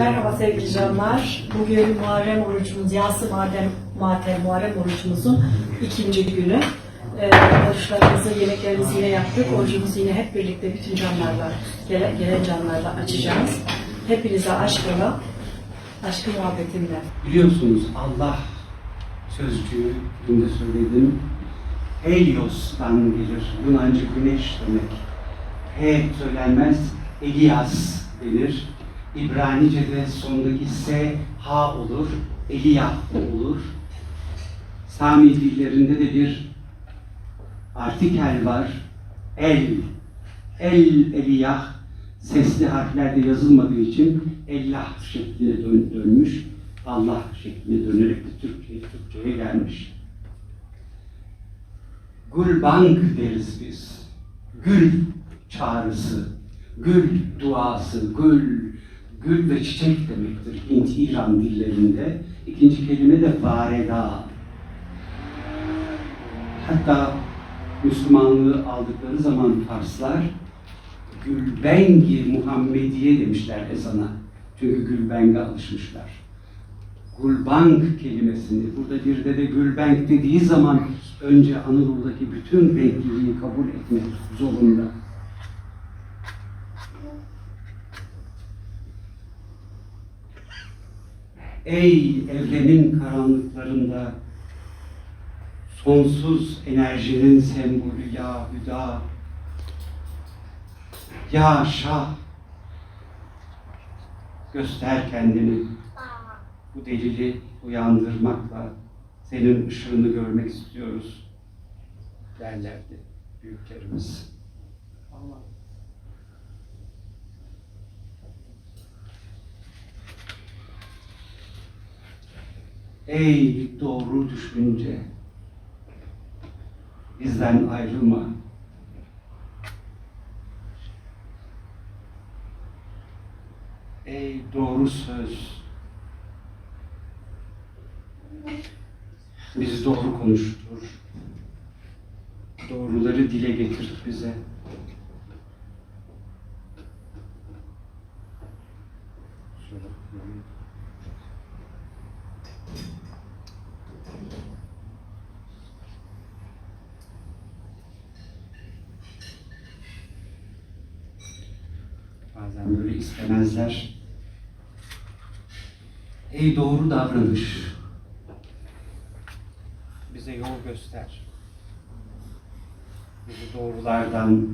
Merhaba sevgili canlar. Bugün Muharrem orucumuz, Yası Matem, Matem Muharrem orucumuzun ikinci günü. Ee, yemeklerimizi yine yaptık. Orucumuzu yine hep birlikte bütün canlarla, gelen, gelen canlarla açacağız. Hepinize aşkla, aşkı muhabbetimle. Biliyorsunuz Allah sözcüğü dün de söyledim. Helios'tan gelir. Yunanca güneş demek. He söylenmez. Elias denir. İbranice'de sondaki S ha olur. Eliyah olur. Sami dillerinde de bir artikel var. El. El Eliyah sesli harflerde yazılmadığı için Allah şekline dön- dönmüş. Allah şekline dönerek de Türkçe'ye, Türkçe'ye gelmiş. Gülbank deriz biz. Gül çağrısı, gül duası, gül, gül ve çiçek demektir Hint İran dillerinde. İkinci kelime de vareda. Hatta Müslümanlığı aldıkları zaman Farslar Gülbengi Muhammediye demişler ezana. Çünkü Gülbeng'e alışmışlar. Gülbank kelimesini, burada bir de de Gülbenk dediği zaman önce Anadolu'daki bütün renkliliği kabul etmek zorunda. Ey evrenin karanlıklarında sonsuz enerjinin sembolü ya Hüda, ya Şah, göster kendini bu delili uyandırmakla senin ışığını görmek istiyoruz derlerdi büyüklerimiz. Allah. Ey doğru düşünce, bizden ayrılma. Ey doğru söz, bizi doğru konuştur. Doğruları dile getir bize. Bazen böyle istemezler. Ey doğru davranış. Bize yol göster. Bizi doğrulardan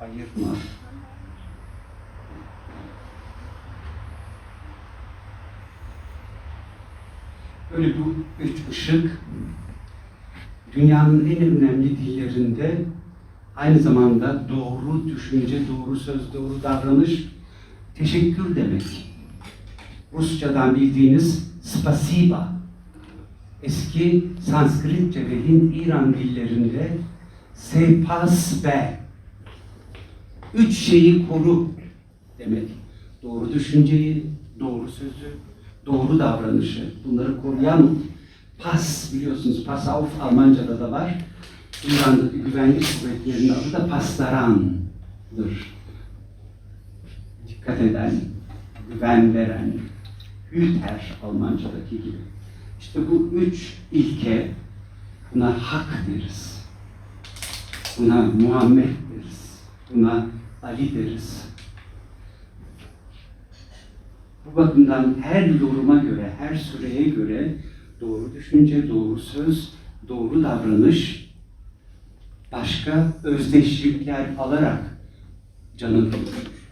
ayırma. Böyle bu üç ışık dünyanın en önemli dillerinde aynı zamanda doğru düşünce, doğru söz, doğru davranış teşekkür demek. Rusçadan bildiğiniz spasiba. Eski Sanskritçe ve Hint İran dillerinde sepas be. Üç şeyi koru demek. Doğru düşünceyi, doğru sözü, doğru davranışı. Bunları koruyan pas biliyorsunuz. Pas auf Almanca'da da var. İran'daki güvenlik kuvvetlerinin adı da pastarandır. Dikkat eden, güven veren, hüter Almanca'daki gibi. İşte bu üç ilke, buna hak deriz. Buna Muhammed deriz. Buna Ali deriz. Bu bakımdan her yoruma göre, her süreye göre doğru düşünce, doğru söz, doğru davranış başka özdeşlikler alarak canı